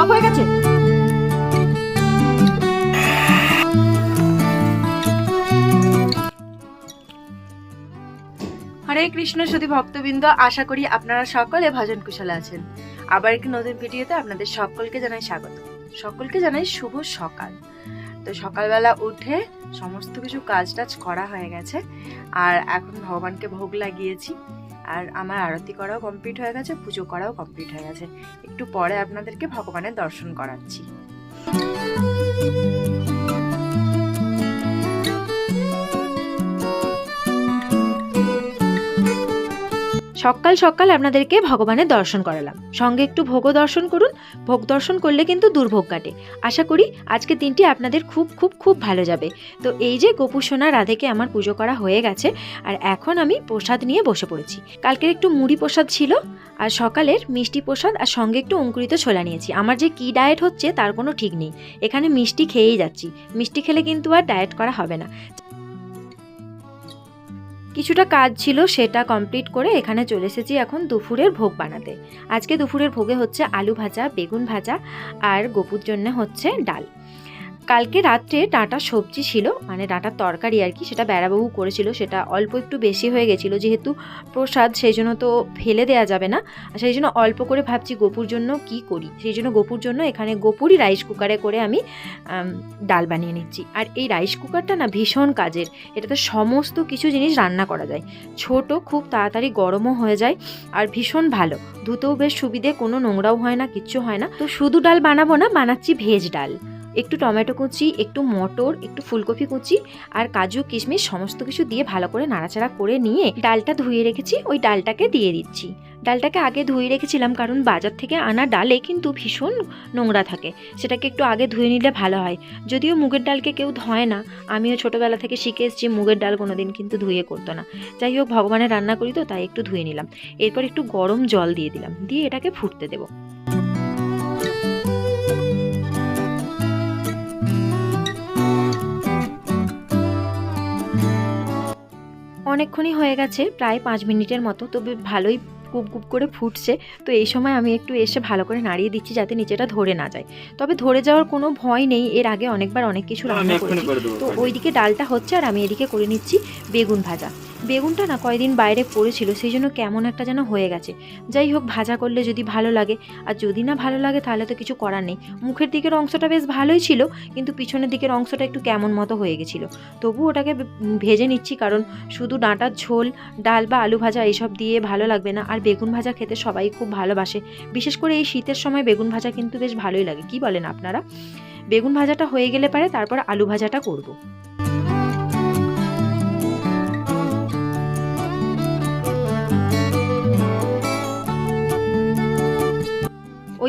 সব হয়ে গেছে? হরে কৃষ্ণ সুধী ভক্তবৃন্দ, আশা করি আপনারা সকলে ভজন কুশলে আছেন। আবার একটি নতুন ভিডিওতে আপনাদের সকলকে জানাই স্বাগত। সকলকে জানাই শুভ সকাল। তো সকালবেলা উঠে সমস্ত কিছু কাজ টাজ করা হয়ে গেছে। আর এখন ভগবানকে ভোগ লাগিয়েছি। আর আমার আরতি করাও কমপ্লিট হয়ে গেছে, পুজো করাও কমপ্লিট হয়ে গেছে। একটু পরে আপনাদেরকে ভগবানের দর্শন করাচ্ছি। সকাল সকাল আপনাদেরকে ভগবানের দর্শন করালাম। সঙ্গে একটু ভোগও দর্শন করুন। ভোগ দর্শন করলে কিন্তু দুর্ভোগ কাটে। আশা করি আজকে দিনটি আপনাদের খুব খুব খুব ভালো যাবে। তো এই যে গোপু সোনা রাধেকে আমার পুজো করা হয়ে গেছে, আর এখন আমি প্রসাদ নিয়ে বসে পড়েছি। কালকের একটু মুড়ি প্রসাদ ছিল, আর সকালের মিষ্টি প্রসাদ, আর সঙ্গে একটু অঙ্কুরিত ছোলা নিয়েছি। আমার যে কি ডায়েট হচ্ছে তার কোনো ঠিক নেই। এখানে মিষ্টি খেয়েই যাচ্ছি। মিষ্টি খেলে কিন্তু আর ডায়েট করা হবে না। কিছুটা কাজ ছিল সেটা কমপ্লিট করে এখানে চলে এসেছি এখন দুপুরের ভোগ বানাতে। আজকে দুপুরের ভোগে হচ্ছে আলু ভাজা, বেগুন ভাজা আর গোপুর জন্য হচ্ছে ডাল। কালকে রাত্রে ডাঁটা সবজি ছিল মানে ডাঁটার তরকারি আর কি, সেটা বেড়াবাবু করেছিল, সেটা অল্প একটু বেশি হয়ে গেছিল, যেহেতু প্রসাদ সেই জন্য তো ফেলে দেওয়া যাবে না। সেই জন্য অল্প করে ভাবছি গোপুর জন্য কি করি? সেই জন্য গোপুর জন্য এখানে গোপুরই রাইস কুকারে করে আমি ডাল বানিয়ে নিচ্ছি। আর এই রাইস কুকারটা না ভীষণ কাজের, এটাতে সমস্ত কিছু জিনিস রান্না করা যায়। ছোট, খুব তাড়াতাড়ি গরমও হয়ে যায় আর ভীষণ ভালো। ধুতেও বেশ সুবিধে, কোনো নোংরাও হয় না, কিচ্ছু হয় না। তো শুধু ডাল বানাবো না, বানাচ্ছি ভেজ ডাল। একটু টমেটো কুচি, একটু মটর, একটু ফুলকপি কুচি আর কাজু, কিশমিশ সমস্ত কিছু দিয়ে ভালো করে নাড়াচাড়া করে নিয়ে ডালটা ধুয়ে রেখেছি। ওই ডালটাকে দিয়ে দিচ্ছি। ডালটাকে আগে ধুয়ে রেখেছিলাম কারণ বাজার থেকে আনা ডালে কিন্তু ভীষণ নোংরা থাকে। সেটাকে একটু আগে ধুয়ে নিলে ভালো হয়। যদিও মুগের ডালকে কেউ ধয় না, আমিও ছোটোবেলা থেকে শিখে এসেছি মুগের ডাল কোনোদিন কিন্তু ধুয়ে করতো না। যাই হোক, ভগবানের রান্না করি তো, তাই একটু ধুয়ে নিলাম। এরপর একটু গরম জল দিয়ে দিলাম। দিয়ে এটাকে ফুটতে দেবো। অনেকক্ষণই হয়ে গেছে প্রায় পাঁচ মিনিটের মতো। তবে ভালোই কুপ কুপ করে ফুটছে। তো এই সময় আমি একটু এসে ভালো করে নাড়িয়ে দিচ্ছি যাতে নিচেটা ধরে না যায়। তবে ধরে যাওয়ার কোনো ভয় নেই। এর আগে অনেকবার অনেক কিছু রান্না করেছি। তো ওইদিকে ডালটা হচ্ছে আর আমি এদিকে করে নিচ্ছি বেগুন ভাজা। বেগুনটা না কয়দিন বাইরে পড়েছিল, সেই জন্য কেমন একটা যেন হয়ে গেছে। যাই হোক, ভাজা করলে যদি ভালো লাগে, আর যদি না ভালো লাগে, তাহলে তো কিছু করার নেই। মুখের দিকের অংশটা বেশ ভালোই ছিল, কিন্তু পিছনের দিকের অংশটা একটু কেমন মতো হয়ে গেছিল। তবু ওটাকে ভেজে নিচ্ছি, কারণ শুধু ডাঁটার ঝোল, ডাল বা আলু ভাজা এইসব দিয়ে ভালো লাগবে না। আর বেগুন ভাজা খেতে সবাই খুব ভালোবাসে। বিশেষ করে এই শীতের সময় বেগুন ভাজা কিন্তু বেশ ভালোই লাগে। কি বলেন আপনারা? বেগুন ভাজাটা হয়ে গেলে পারে, তারপর আলু ভাজাটা করব।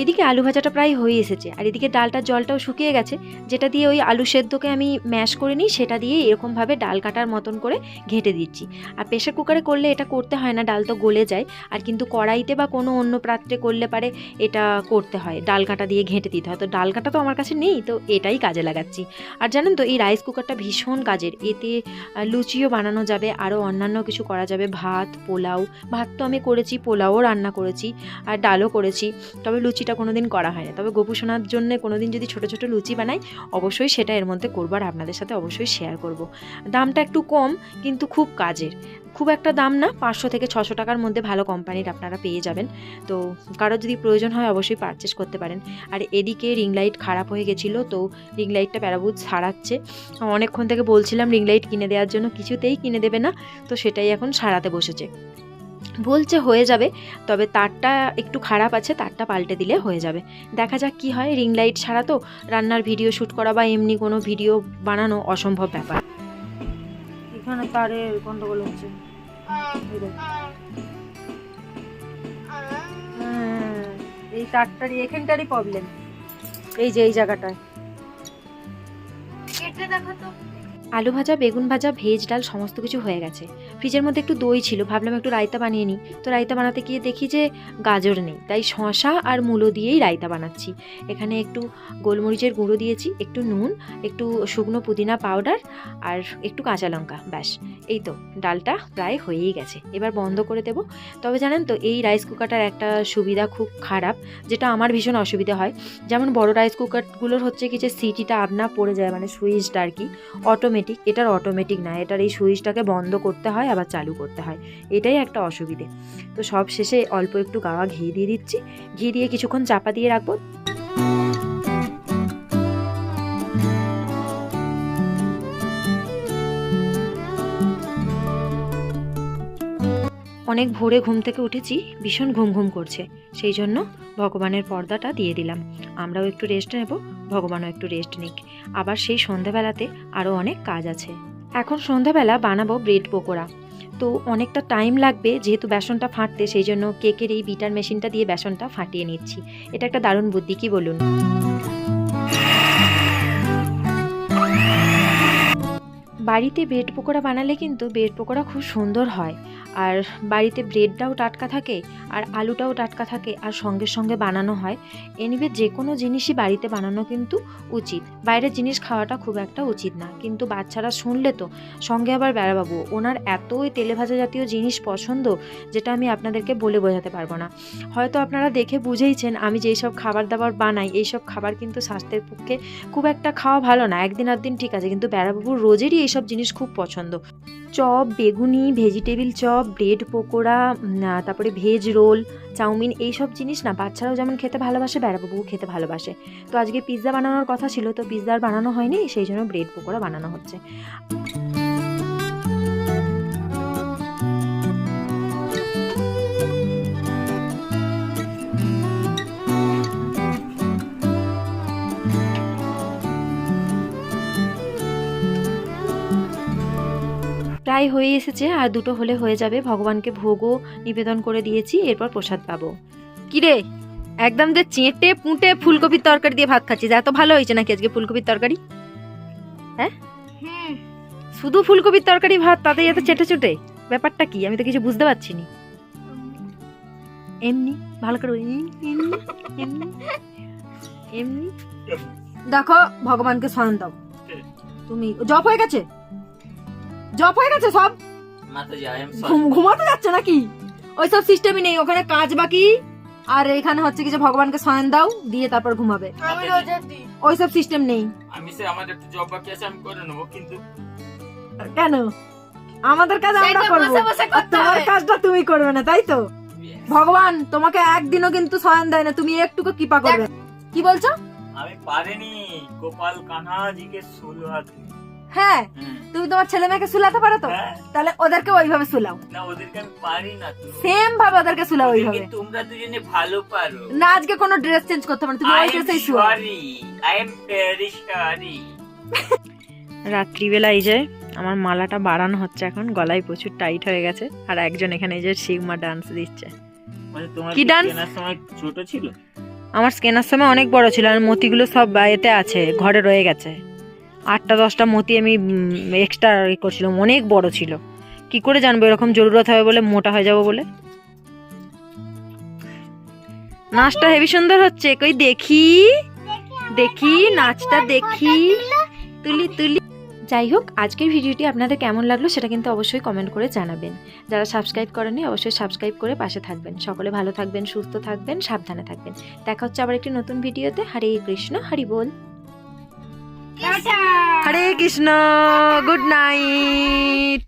ওইদিকে আলু ভাজাটা প্রায় হয়ে এসেছে। আর এদিকে ডালটার জলটাও শুকিয়ে গেছে। যেটা দিয়ে ওই আলু সেদ্ধকে আমি ম্যাশ করে নিই, সেটা দিয়ে এরকমভাবে ডাল কাটার মতন করে ঘেঁটে দিচ্ছি। আর প্রেশার কুকারে করলে এটা করতে হয় না, ডাল তো গলে যায়। আর কিন্তু কড়াইতে বা কোনো অন্য পাত্রে করলে পারে এটা করতে হয়, ডাল কাটা দিয়ে ঘেঁটে দিতে হয়। তো ডাল কাটা তো আমার কাছে নেই, তো এটাই কাজে লাগাচ্ছি। আর জানেন তো, এই রাইস কুকারটা ভীষণ কাজের। এতে লুচিও বানানো যাবে, আরও অন্যান্য কিছু করা যাবে, ভাত, পোলাও। ভাত তো আমি করেছি পোলাও রান্না করেছি, আর ডালও করেছি। তবে লুচিটা কোনোদিন করা হয় না। তবে গোপুসোনার জন্য কোনোদিন যদি ছোট ছোট লুচি বানাই, অবশ্যই সেটা এর মধ্যে করব আর আপনাদের সাথে অবশ্যই শেয়ার করব। দামটা একটু কম, কিন্তু খুব কাজের। খুব একটা দাম না, পাঁচশো থেকে ছশো টাকার মধ্যে ভালো কোম্পানির আপনারা পেয়ে যাবেন। তো কারও যদি প্রয়োজন হয় অবশ্যই পারচেস করতে পারেন। আর এদিকে রিং লাইট খারাপ হয়ে গেছিল, তো রিং লাইটটা প্যারাবুজ সারাচ্ছে। অনেকক্ষণ থেকে বলছিলাম রিং লাইট কিনে দেওয়ার জন্য, কিছুতেই কিনে দেবে না। তো সেটাই এখন সারাতে বসেছে। বলছে হয়ে যাবে তবে তারটা একটু খারাপ আছে তারটা পাল্টে দিলে হয়ে যাবে। দেখা যাক কি হয় রিং লাইট ছাড়া তো রান্নার ভিডিও শ্যুট করা বা এমনি কোনো ভিডিও বানানো অসম্ভব ব্যাপার। এখানে তারে গন্ডগোল হচ্ছে। এই হ্যাঁ, এই তারটারই এখানটারই প্রবলেম এই যে এই জায়গাটায়। কেটে দেখো তো। আলু ভাজা, বেগুন ভাজা, ভেজ ডাল, সমস্ত কিছু হয়ে গেছে। ফ্রিজের মধ্যে একটু দই ছিল, ভাবলাম একটু রায়তা বানিয়ে নিই। তো রায়তা বানাতে গিয়ে দেখি যে গাজর নেই, তাই শশা আর মূলো দিয়েই রায়তা বানাচ্ছি। এখানে একটু গোলমরিচের গুঁড়ো দিয়েছি, একটু নুন, একটু শুকনো পুদিনা পাউডার আর একটু কাঁচা লঙ্কা, ব্যাস। এই তো, ডালটা প্রায় হয়েই গেছে। এবার বন্ধ করে দেব। তবে জানেন তো, এই রাইস কুকারটার একটা সুবিধা খুব খারাপ, যেটা আমার ভীষণ অসুবিধা হয়। যেমন বড় রাইস কুকারগুলোর হচ্ছে কি যে সিটিটা আপনা পড়ে যায় মানে সুইচটা আর কি, অটোমেটিক এটার অটোমেটিক না, এটার এই সুইচটাকে বন্ধ করতে হয়, আবার চালু করতে হয়। এটাই একটা অসুবিধে। তো সব শেষে অল্প একটু গাওয়া ঘি দিয়ে দিচ্ছি। ঘি দিয়ে কিছুক্ষণ চাপা দিয়ে রাখব। অনেক ভোরে ঘুম থেকে উঠেছি, ভীষণ ঘুম ঘুম করছে। সেই জন্য ভগবানের পর্দাটা দিয়ে দিলাম। আমরাও একটু রেস্ট নেব, ভগবানও একটু রেস্ট নিক। আবার সেই সন্ধ্যাবেলাতে আরও অনেক কাজ আছে। এখন সন্ধ্যাবেলা বানাবো ব্রেড পকোড়া। তো অনেকটা টাইম লাগবে যেহেতু বেসনটা ফাটতে, সেই জন্য কেকের এই বিটার মেশিনটা দিয়ে বেসনটা ফাটিয়ে নিচ্ছি। এটা একটা দারুণ বুদ্ধি, কি বলুন? বাড়িতে ব্রেড পকোড়া বানালে কিন্তু ব্রেড পকোড়া খুব সুন্দর হয়। আর বাড়িতে ব্রেডটাও টাটকা থাকে, আর আলুটাও টাটকা থাকে, আর সঙ্গে সঙ্গে বানানো হয়। এনিবে যে কোনো জিনিসই বাড়িতে বানানো কিন্তু উচিত। বাইরের জিনিস খাওয়াটা খুব একটা উচিত না। কিন্তু বাচ্চারা শুনলে তো, সঙ্গে আবার বেড়াবাবু, ওনার এতই তেলে ভাজা জাতীয় জিনিস পছন্দ, যেটা আমি আপনাদেরকে বলে বোঝাতে পারব না। হয়তো আপনারা দেখে বুঝেইছেন, আমি যেই সব খাবার দাবার বানাই, এই সব খাবার কিন্তু স্বাস্থ্যের পক্ষে খুব একটা খাওয়া ভালো না। একদিন আর দিন ঠিক আছে, কিন্তু বেড়াবাবুর রোজেরই এইসব জিনিস খুব পছন্দ। চপ, বেগুনি ভেজিটেবিল চপ ব্রেড পকোড়া তারপরে ভেজ রোল চাউমিন এইসব জিনিস না, বাচ্চারাও যেমন খেতে ভালোবাসে বেড়াবাবুও খেতে ভালোবাসে। তো আজকে পিৎজা বানানোর কথা ছিল, তো পিৎজা বানানো হয়নি, সেই জন্য ব্রেড পকোড়া বানানো হচ্ছে। প্রায় হয়ে এসেছে আর দুটো হলে হয়ে যাবে। ভগবানকে ভোগও নিবেদন করে দিয়েছি এরপর প্রসাদ পাবো। কিরে একদম যে চেটে পুঁটে ফুলকপির তরকারি দিয়ে ভাত খাচ্ছিস এত ভালো হয়েছে নাকি আজকে ফুলকপির তরকারি? হ্যাঁ? শুধু ফুলকপির তরকারি ভাত তাতেই এত চেটে চুটে? ব্যাপারটা কি? আমি তো কিছু বুঝতে পারছি না। এমনি ভালো করে এমনি এমনি এমনি দেখো ভগবানকে স্মরণ দাও। তুমি জব হয়ে গেছে? জব হয়ে গেছে সব? ঘুমাতে যাচ্ছে নাকি? ওইসব সিস্টেমই নেই ওখানে কাজ বাকি। আর এখানে হচ্ছে কি যে ভগবানকে শয়ন দাও দিয়ে তারপর ঘুমাবে। ওই সব সিস্টেম নেই। আমি সে আমাদের একটু জব বাকি আছে আমি করে নেব কিন্তু কেন? আমাদের কাজ আমরা করব। তোমার কাজটা তুমি করবে না তাই তো? ভগবান তোমাকে একদিনও কিন্তু শয়ন দেয় না তুমি একটুকু কৃপা করবে। কি বলছো? আমি পারিনি। গোপাল কানহাজিকে শুরু হাত হ্যাঁ তুমি তোমার ছেলে মেয়েকে সুলাতে পারো তো? হ্যাঁ। তাহলে ওদেরকে ওইভাবে সুলাও না ওদেরকে আমি পারি না সেম ভাবে ওদেরকে সুলাও ওইভাবে। তোমরা দুজনে ভালো পারো। না আজকে কোনো ড্রেস চেঞ্জ করতে পারো তুমি ওই ড্রেসেই শুও sorry I am very sorry রাত্রিবেলা এই যে আমার মালাটা বাড়ানো হচ্ছে এখন গলায় প্রচুর টাইট হয়ে গেছে আর একজন এখানে এই যে সিগমা ডান্স দিচ্ছে। মানে তোমার কি সময় ছোট ছিল? আমার স্কেনার সময় অনেক বড় ছিল আর মতিগুলো সব এতে আছে ঘরে রয়ে গেছে। আটটা, দশটা মতি আমি এক্সট্রা ই করছিলাম, অনেক বড় ছিল। কি করে জানব, এরকম জরুরত হবে বলে মোটা হয়ে যাব বলে? নাচটা হেভি সুন্দর হচ্ছে, কই দেখি? দেখি, নাচটা দেখি। তুলি তুলি। যাই হোক, আজকের ভিডিওটি আপনাদের কেমন লাগল সেটা কিন্তু অবশ্যই কমেন্ট করে জানাবেন। যারা সাবস্ক্রাইব করেনি অবশ্যই সাবস্ক্রাইব করে পাশে থাকবেন। সকলে ভালো থাকবেন, সুস্থ থাকবেন, সাবধানে থাকবেন। দেখা হচ্ছে আবার একটি নতুন ভিডিওতে। হরে কৃষ্ণ, হরি বল। Hare Krishna good night